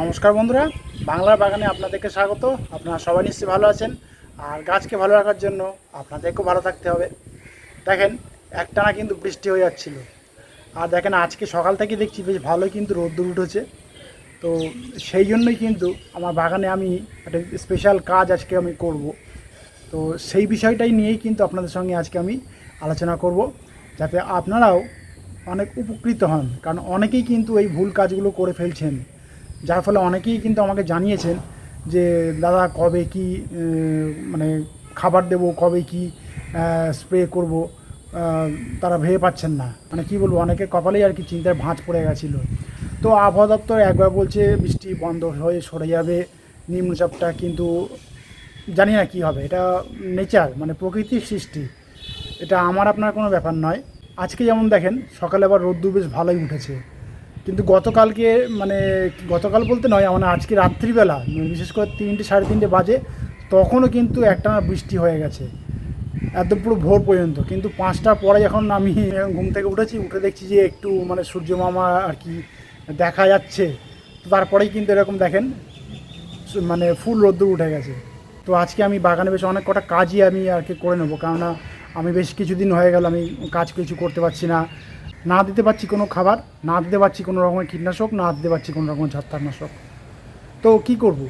নমস্কার বন্ধুরা বাংলার বাগানে আপনাদেরকে স্বাগত। আপনারা সবাই নিশ্চয়ই ভালো আছেন, আর গাছকে ভালো রাখার জন্য আপনাদেরকেও ভালো থাকতে হবে। দেখেন, একটানা কিন্তু বৃষ্টি হয়ে যাচ্ছিল। আর দেখেন, আজকে সকাল থেকে দেখছি বেশ ভালোই কিন্তু রোদ্দুর উঠেছে। তো সেই জন্যই কিন্তু আমার বাগানে আমি একটা স্পেশাল কাজ আজকে আমি করব। তো সেই বিষয়টাই নিয়েই কিন্তু আপনাদের সঙ্গে আজকে আমি আলোচনা করব, যাতে আপনারাও অনেক উপকৃত হন। কারণ অনেকেই কিন্তু এই ভুল কাজগুলো করে ফেলছেন। যার ফলে অনেকেই কিন্তু আমাকে জানিয়েছেন যে, দাদা, কবে কি মানে খাবার দেব, কবে কি স্প্রে করব? তারা ভেবে পাচ্ছেন না। মানে কি বলব অনেকে কপালেই আর কি চিন্তায় ভাঁজ পড়ে গেছিল। তো আবহাওয়া দপ্তর একবার বলছে, বৃষ্টি বন্ধ হয়ে সরে যাবে, নিম্নচাপটা কিন্তু জানি না কী হবে। এটা নেচার মানে প্রকৃতির সৃষ্টি। এটা আমার, আপনার কোনো ব্যাপার নয়। আজকে যেমন দেখেন, সকালে আবার রোদ্দুর বেশ ভালোই উঠেছে। কিন্তু গতকালকে মানে গতকাল বলতে নয় মানে আজকে রাত্রিবেলা মানে বিশেষ করে তিনটে, সাড়ে তিনটে বাজে, তখনও কিন্তু একটানা বৃষ্টি হয়ে গেছে। একদম পুরো ভোর পর্যন্ত। কিন্তু পাঁচটার পরে যখন আমি ঘুম থেকে উঠেছি, উঠে দেখছি যে একটু মানে সূর্য মামা আর কি দেখা যাচ্ছে তারপরেই কিন্তু এরকম দেখেন মানে ফুল রোদ্দুর উঠে গেছে। তো আজকে আমি বাগানে বেশ অনেক কটা কাজই আমি আর কি করে নেব, কেননা আমি বেশ কিছুদিন হয়ে গেল আমি কাজ কিছু করতে পারছি না। না দিতে পারছি কোনো খাবার, না দিতে পারছি কোনো রকমের কীটনাশক, না দিতে পারছি কোনো রকমের ছত্রাকনাশক তো কি করব?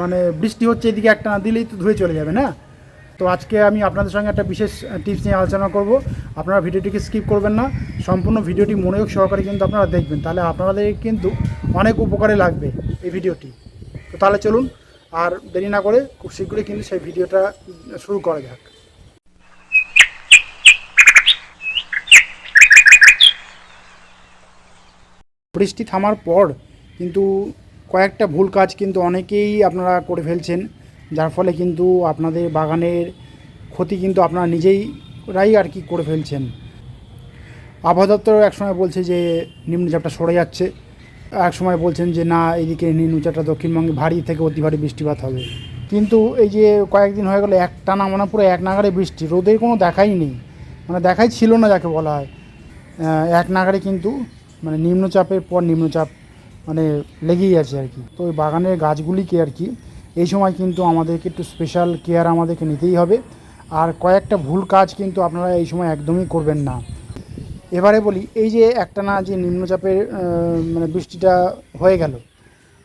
মানে বৃষ্টি হচ্ছে এদিকে একটা, না দিলেই তো ধুয়ে চলে যাবে, না? তো আজকে আমি আপনাদের সঙ্গে একটা বিশেষ টিপস নিয়ে আলোচনা করব। আপনারা ভিডিওটিকে স্কিপ করবেন না। সম্পূর্ণ ভিডিওটি মনোযোগ সহকারে কিন্তু আপনারা দেখবেন। তাহলে আপনাদের কিন্তু অনেক উপকারে লাগবে এই ভিডিওটি। তো তাহলে চলুন, আর দেরি না করে খুব শীঘ্রই কিন্তু সেই ভিডিওটা শুরু করা যাক। বৃষ্টি থামার পর কিন্তু কয়েকটা ভুল কাজ কিন্তু অনেকেই আপনারা করে ফেলছেন, যার ফলে কিন্তু আপনাদের বাগানের ক্ষতি কিন্তু আপনারা নিজেই রাই আর কি করে ফেলছেন। আবহাওয়া দপ্তর একসময় বলছে যে নিম্নচাপটা সরে যাচ্ছে এক সময় বলছেন যে না, এদিকে নিম্নচাপটা দক্ষিণবঙ্গে ভারী থেকে অতি ভারী বৃষ্টিপাত হবে। কিন্তু এই যে কয়েকদিন হয়ে গেলো, এক টানা মানে পুরো এক নাগারে বৃষ্টি, রোদের কোনো দেখাই নেই। মানে দেখাই ছিল না যাকে বলা হয়। এক নাগারে কিন্তু মানে নিম্নচাপের পর নিম্নচাপ মানে লেগেই আছে আর কি। তো ওই বাগানের গাছগুলিকে আর কি, এই সময় কিন্তু আমাদেরকে একটু স্পেশাল কেয়ার আমাদেরকে নিতেই হবে। আর কয়েকটা ভুল কাজ কিন্তু আপনারা এই সময় একদমই করবেন না। এবারে বলি, এই যে একটা না যে নিম্নচাপের মানে বৃষ্টিটা হয়ে গেল।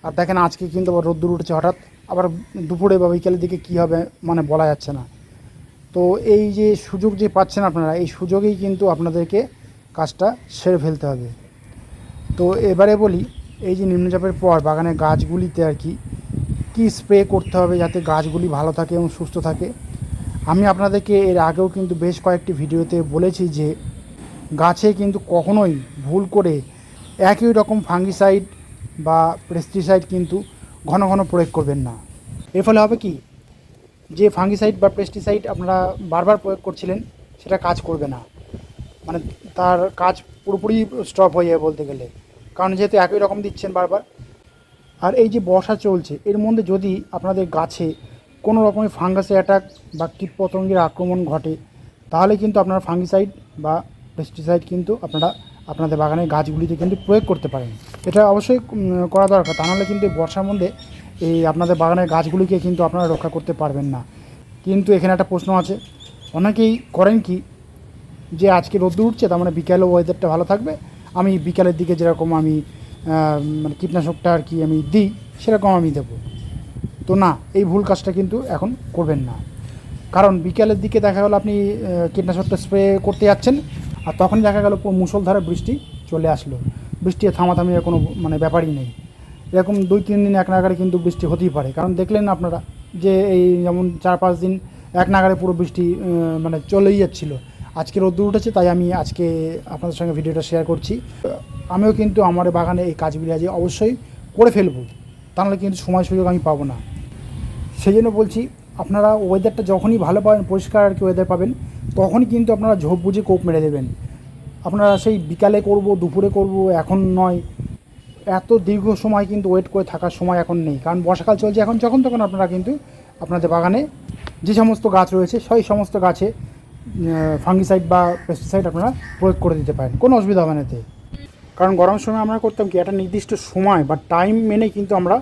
আর দেখেন আজকে কিন্তু আবার রোদ্দুর উঠেছে হঠাৎ, আবার দুপুরে বা বিকেলের দিকে কী হবে মানে বলা যাচ্ছে না। তো এই যে সুযোগ যে পাচ্ছেন আপনারা, এই সুযোগেই কিন্তু আপনাদেরকে কাজটা সেরে ফেলতে হবে। তো এবারে বলি, এই যে নিম্নচাপের পর বাগানের গাছগুলিতে আর কি, কী স্প্রে করতে হবে যাতে গাছগুলি ভালো থাকে এবং সুস্থ থাকে? আমি আপনাদেরকে এর আগেও কিন্তু বেশ কয়েকটি ভিডিওতে বলেছি যে, গাছে কিন্তু কখনোই ভুল করে একই রকম ফাঙ্গিসাইড বা পেস্টিসাইড কিন্তু ঘন ঘন প্রয়োগ করবেন না। এর ফলে হবে কি, যে ফাঙ্গিসাইড বা পেস্টিসাইড আপনারা বারবার প্রয়োগ করছিলেন, সেটা কাজ করবে না। মানে তার কাজ পুরোপুরি স্টপ হয়ে যাবে বলতে গেলে। কারণ যেহেতু একই রকম দিচ্ছেন বারবার। আর এই যে বর্ষা চলছে, এর মধ্যে যদি আপনাদের গাছে কোনো রকমের ফাঙ্গাসের অ্যাটাক বা কীটপতঙ্গের আক্রমণ ঘটে, তাহলে কিন্তু আপনারা ফাঙ্গিসাইড বা পেস্টিসাইড কিন্তু আপনারা আপনাদের বাগানের গাছগুলিতে কিন্তু প্রয়োগ করতে পারেন। এটা অবশ্যই করা দরকার। তা নাহলে কিন্তু বর্ষার মধ্যে এই আপনাদের বাগানের গাছগুলিকে কিন্তু আপনারা রক্ষা করতে পারবেন না। কিন্তু এখানে একটা প্রশ্ন আছে। অনেকেই করেন কি? যে আজকে রোদ্দুর উঠছে, তার মানে বিকালে ওয়েদারটা ভালো থাকবে। আমি বিকালের দিকে যেরকম আমি মানে কীটনাশকটা আর কি আমি দিই, সেরকম আমি দেবো। তো না, এই ভুল কাজটা কিন্তু এখন করবেন না। কারণ বিকালের দিকে দেখা গেলো আপনি কীটনাশকটা স্প্রে করতে যাচ্ছেন, আর তখনই দেখা গেলো মুসলধারে বৃষ্টি চলে আসলো। বৃষ্টি থামাথামির কোনো মানে ব্যাপারই নেই। এরকম দুই, তিন দিন এক নাগারে কিন্তু বৃষ্টি হতেই পারে। কারণ দেখলেন আপনারা যে এই যেমন চার, পাঁচ দিন এক নাগারে পুরো বৃষ্টি মানে চলেই যাচ্ছিল। আজকে রোদ্দুর উঠেছে, তাই আমি আজকে আপনাদের সঙ্গে ভিডিওটা শেয়ার করছি। আমিও কিন্তু আমার বাগানে এই কাজগুলি আজ অবশ্যই করে ফেলব, তা নাহলে কিন্তু সময় সুযোগ আমি পাবো না। সেই জন্য বলছি, আপনারা ওয়েদারটা যখনই ভালো পাবেন, পরিষ্কার আর কি ওয়েদার পাবেন, তখনই কিন্তু আপনারা ঝোপ বুঝে কোপ মেরে দেবেন। আপনারা সেই বিকালে করব, দুপুরে করব, এখন নয়। এত দীর্ঘ সময় কিন্তু ওয়েট করে থাকার সময় এখন নেই, কারণ বর্ষাকাল চলছে এখন, যখন তখন আপনারা কিন্তু আপনাদের বাগানে যে সমস্ত গাছ রয়েছে, সেই সমস্ত গাছে ফাঙ্গিসাইড বা পেস্টিসাইড আপনারা প্রয়োগ করে দিতে পারেন। কোনো অসুবিধা হবে না এতে। কারণ গরম সময় আমরা করতাম কি, একটা নির্দিষ্ট সময় বা টাইম মেনে কিন্তু আমরা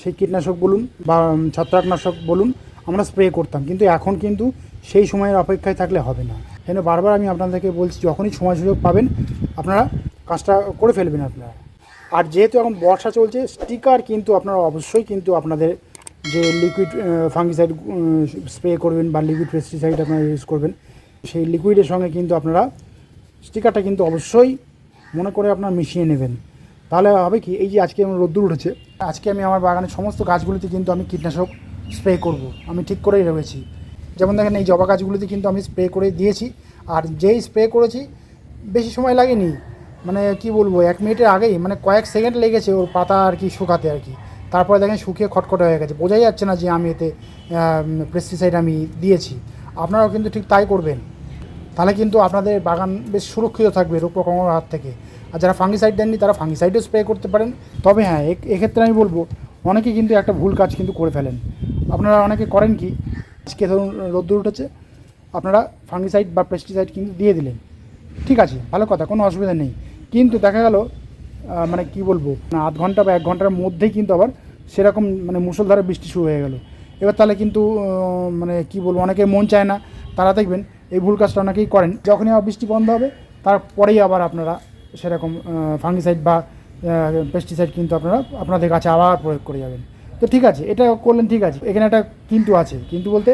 সেই কীটনাশক বলুন বা ছত্রাকনাশক বলুন আমরা স্প্রে করতাম। কিন্তু এখন কিন্তু সেই সময়ের অপেক্ষায় থাকলে হবে না। কেন বারবার আমি আপনাদেরকে বলছি, যখনই সময় সুযোগ পাবেন, আপনারা কাজটা করে ফেলবেন আপনারা। আর যেহেতু এখন বর্ষা চলছে স্টিকার কিন্তু আপনারা অবশ্যই কিন্তু আপনাদের যে লিকুইড ফাঙ্গিসাইড স্প্রে করবেন বা লিকুইড পেস্টিসাইড আপনারা ইউজ করবেন সেই লিকুইডের সঙ্গে কিন্তু আপনারা স্টিকারটা কিন্তু অবশ্যই মনে করে আপনারা মিশিয়ে নেবেন। তাহলে হবে কি, এই যে আজকে আমার রোদ্দুর উঠেছে, আজকে আমি আমার বাগানের সমস্ত গাছগুলিতে কিন্তু আমি কীটনাশক স্প্রে করব। আমি ঠিক করেই রয়েছি। যেমন দেখেন, এই জবা গাছগুলিতে কিন্তু আমি স্প্রে করে দিয়েছি। আর যেই স্প্রে করেছি, বেশি সময় লাগেনি। মানে কি বলব, এক মিনিটের আগেই মানে কয়েক সেকেন্ড লেগেছে ওর পাতা আর কি শুকাতে আর কি। তারপরে দেখেন শুকিয়ে খটখটে হয়ে গেছে। বোঝাই যাচ্ছে না যে আমি এতে পেস্টিসাইড আমি দিয়েছি। আপনারাও কিন্তু ঠিক তাই করবেন। তাহলে কিন্তু আপনাদের বাগান বেশ সুরক্ষিত থাকবে রোগ হাত থেকে। আর যারা ফাঙ্গিসাইড দেননি, তারা ফাঙ্গিসাইডও স্প্রে করতে পারেন। তবে হ্যাঁ এক্ষেত্রে আমি বলব, অনেকে কিন্তু একটা ভুল কাজ কিন্তু করে ফেলেন। আপনারা অনেকে করেন কি, আজকে ধরুন রোদ্দুর উঠেছে, আপনারা ফাঙ্গিসাইড বা পেস্টিসাইড কিন্তু দিয়ে দিলেন। ঠিক আছে, ভালো কথা, কোনো অসুবিধা নেই। কিন্তু দেখা গেল মানে কি বলব, আধ ঘণ্টা বা এক ঘণ্টার মধ্যেই কিন্তু আবার সেরকম মানে মুসলধারে বৃষ্টি শুরু হয়ে গেল। এবার তাহলে কিন্তু মানে কি বলব অনেকের মন চায় না, তারা দেখবেন এই ভুল কাজটা অনেকেই করেন। যখনই আবার বৃষ্টি বন্ধ হবে, তারপরেই আবার আপনারা সেরকম ফাঙ্গিসাইড বা পেস্টিসাইড কিন্তু আপনারা আপনাদের কাছে আবার প্রয়োগ করে যাবেন। তো ঠিক আছে, এটা করলেন ঠিক আছে। এখানে একটা কিন্তু আছে, কিন্তু বলতে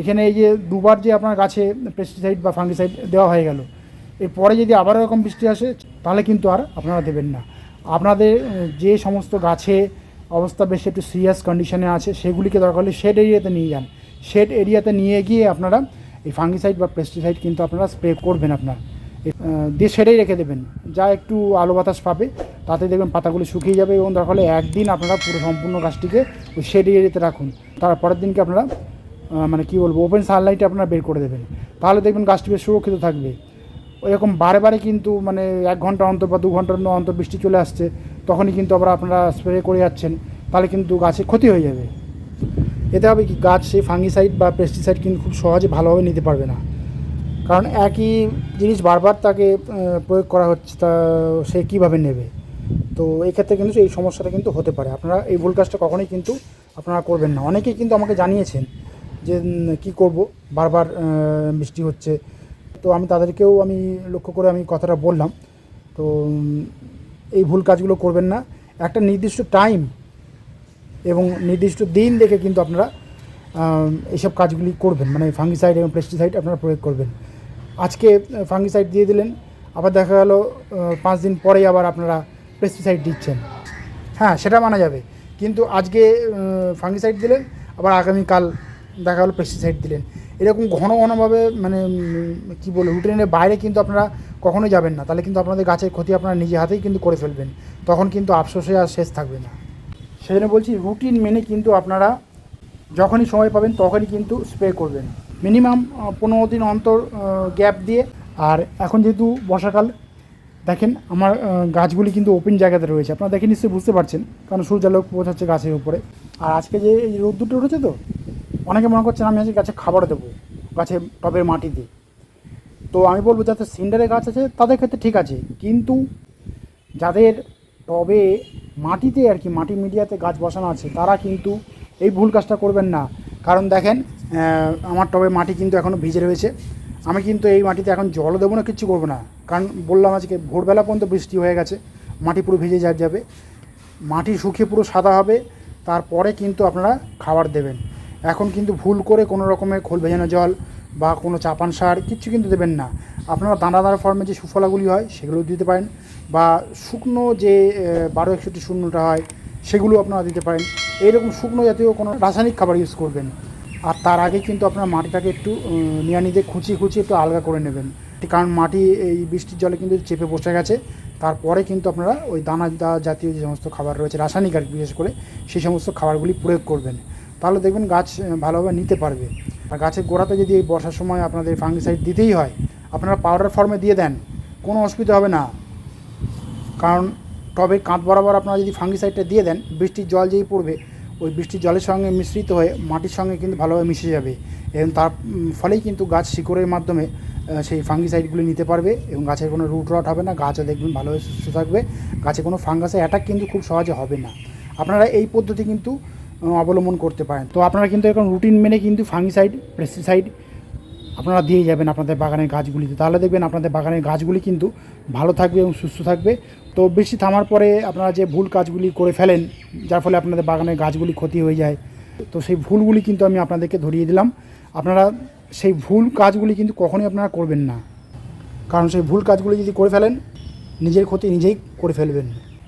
এখানে এই যে দুবার যে আপনার গাছে পেস্টিসাইড বা ফাঙ্গিসাইড দেওয়া হয়ে গেল, এরপরে যদি আবার এরকম বৃষ্টি আসে, তাহলে কিন্তু আর আপনারা দেবেন না। আপনাদের যে সমস্ত গাছে অবস্থা বেশ একটু সিরিয়াস কন্ডিশনে আছে, সেগুলিকে দরকার হলে শেড এরিয়াতে নিয়ে যান। শেড এরিয়াতে নিয়ে গিয়ে আপনারা এই ফাঙ্গিসাইড বা পেস্টিসাইড কিন্তু আপনারা স্প্রে করবেন আপনার। দিয়ে শেডেই রেখে দেবেন। যা একটু আলো বাতাস পাবে, তাতে দেখবেন পাতাগুলো শুকিয়ে যাবে এবং দরকার হলে একদিন আপনারা পুরো সম্পূর্ণ গাছটিকে ওই শেড এরিয়াতে রাখুন। তারপরের দিনকে আপনারা মানে কি বলব ওপেন সানলাইটে আপনারা বের করে দেবেন। তাহলে দেখবেন গাছটি বেশ সুরক্ষিত থাকবে। ওইরকম বারে বারে কিন্তু মানে এক ঘণ্টা অন্তর বা দু ঘণ্টার অন্তর বৃষ্টি চলে আসছে। তখনই কিন্তু আবার আপনারা স্প্রে করে যাচ্ছেন, তাহলে কিন্তু গাছে ক্ষতি হয়ে যাবে। এতে হবে কি, গাছ সেই ফাঙ্গিসাইড বা পেস্টিসাইড কিন্তু খুব সহজে ভালোভাবে নিতে পারবে না। কারণ একই জিনিস বারবার তাকে প্রয়োগ করা হচ্ছে, তা সে কীভাবে নেবে? তো এই ক্ষেত্রে কিন্তু এই সমস্যাটা কিন্তু হতে পারে। আপনারা এই ভুল কাজটা কখনোই কিন্তু আপনারা করবেন না। অনেকেই কিন্তু আমাকে জানিয়েছেন যে কি করব? বারবার বৃষ্টি হচ্ছে। তো আমি তাদেরকেও আমি লক্ষ্য করে আমি কথাটা বললাম। তো এই ভুল কাজগুলো করবেন না। একটা নির্দিষ্ট টাইম এবং নির্দিষ্ট দিন দেখে কিন্তু আপনারা এইসব কাজগুলি করবেন। মানে ফাঙ্গিসাইড এবং পেস্টিসাইড আপনারা প্রয়োগ করবেন। আজকে ফাঙ্গিসাইড দিয়ে দিলেন, আবার দেখা গেল পাঁচ দিন পরেই আবার আপনারা পেস্টিসাইড দিচ্ছেন। হ্যাঁ সেটা মানা যাবে। কিন্তু আজকে ফাঙ্গিসাইড দিলেন, আবার আগামীকাল দেখা গেলো পেস্টিসাইড দিলেন। এরকম ঘন ঘনভাবে মানে কী বলব রুটিনের বাইরে কিন্তু আপনারা কখনোই যাবেন না। তাহলে কিন্তু আপনাদের গাছের ক্ষতি আপনারা নিজে হাতেই কিন্তু করে ফেলবেন। তখন কিন্তু আফসোসে আর শেষ থাকবে না। সেই জন্য বলছি রুটিন মেনে কিন্তু আপনারা যখনই সময় পাবেন, তখনই কিন্তু স্প্রে করবেন। মিনিমাম পনেরো দিন অন্তর গ্যাপ দিয়ে। আর এখন যেহেতু বর্ষাকাল, দেখেন আমার গাছগুলি কিন্তু ওপেন জায়গাতে রয়েছে। আপনারা দেখে নিশ্চয়ই বুঝতে পারছেন, কারণ সূর্যালোক পৌঁছাচ্ছে গাছের উপরে। আর আজকে যে এই রোদ্দুরটা উঠেছে তো অনেকে মনে করছেন আমি আজকে গাছে খাবার দেবো, গাছে টবের মাটিতে তো আমি বলব যাতে সিন্ডারের গাছ আছে, তাদের ক্ষেত্রে ঠিক আছে। কিন্তু যাদের টবে মাটিতে আর কি, মাটি মিডিয়াতে গাছ বসানো আছে, তারা কিন্তু এই ভুল কাজটা করবেন না। কারণ দেখেন আমার টবে মাটি কিন্তু এখনও ভিজে রয়েছে। আমি কিন্তু এই মাটিতে এখন জলও দেবো না, কিচ্ছু করব না। কারণ বললাম আজকে ভোরবেলা পর্যন্ত বৃষ্টি হয়ে গেছে, মাটি পুরো ভিজে যাবে। মাটি শুকিয়ে পুরো সাদা হবে, তারপরে কিন্তু আপনারা খাবার দেবেন। এখন কিন্তু ভুল করে কোনো রকমের খোল ভেজানো জল বা কোনো চাপান সার কিচ্ছু কিন্তু দেবেন না। আপনারা দানাদার ফর্মে যে সুফলাগুলি হয়, সেগুলো দিতে পারেন বা শুকনো যে বারো একষট্টি শূন্যটা হয়, সেগুলো আপনারা দিতে পারেন। এইরকম শুকনো জাতীয় কোনো রাসায়নিক খাবার ইউজ করবেন। আর তার আগে কিন্তু আপনার মাটিটাকে একটু নিয়ে খুঁচিয়ে খুঁচিয়ে একটু আলগা করে নেবেন। কারণ মাটি এই বৃষ্টির জলে কিন্তু চেপে বসে গেছে। তারপরে কিন্তু আপনারা ওই দানা জাতীয় যে সমস্ত খাবার রয়েছে, রাসায়নিক আর বিশেষ করে সেই সমস্ত খাবারগুলি প্রয়োগ করবেন। তাহলে দেখবেন গাছ ভালোভাবে নিতে পারবে। আর গাছের গোড়াতে যদি এই বর্ষার সময় আপনাদের ফাঙ্গিসাইড দিতেই হয়, আপনারা পাউডার ফর্মে দিয়ে দেন, কোনো অসুবিধা হবে না। কারণ টবে কাঁধ বরাবর আপনারা যদি ফাঙ্গিসাইডটা দিয়ে দেন, বৃষ্টির জল যেই পড়বে, ওই বৃষ্টির জলের সঙ্গে মিশ্রিত হয়ে মাটির সঙ্গে কিন্তু ভালোভাবে মিশে যাবে। এবং তার ফলেই কিন্তু গাছ শিকড়ের মাধ্যমে সেই ফাঙ্গিসাইডগুলি নিতে পারবে এবং গাছের কোনো রুট রট হবে না, গাছও দেখবেন ভালোভাবে সুস্থ থাকবে। গাছে কোনো ফাঙ্গাসের অ্যাটাক কিন্তু খুব সহজে হবে না। আপনারা এই পদ্ধতি কিন্তু অবলম্বন করতে পারেন। তো আপনারা কিন্তু এখন রুটিন মেনে কিন্তু ফাঙ্গিসাইড পেস্টিসাইড আপনারা দিয়ে যাবেন আপনাদের বাগানের গাছগুলিতে। তাহলে দেখবেন আপনাদের বাগানের গাছগুলি কিন্তু ভালো থাকবে এবং সুস্থ থাকবে। তো বৃষ্টি থামার পরে আপনারা যে ভুল কাজগুলি করে ফেলেন, যার ফলে আপনাদের বাগানের গাছগুলি ক্ষতি হয়ে যায়। তো সেই ভুলগুলি কিন্তু আমি আপনাদেরকে ধরিয়ে দিলাম। আপনারা সেই ভুল কাজগুলি কিন্তু কখনোই আপনারা করবেন না। কারণ সেই ভুল কাজগুলি যদি করে ফেলেন, নিজের ক্ষতি নিজেই করে ফেলবেন।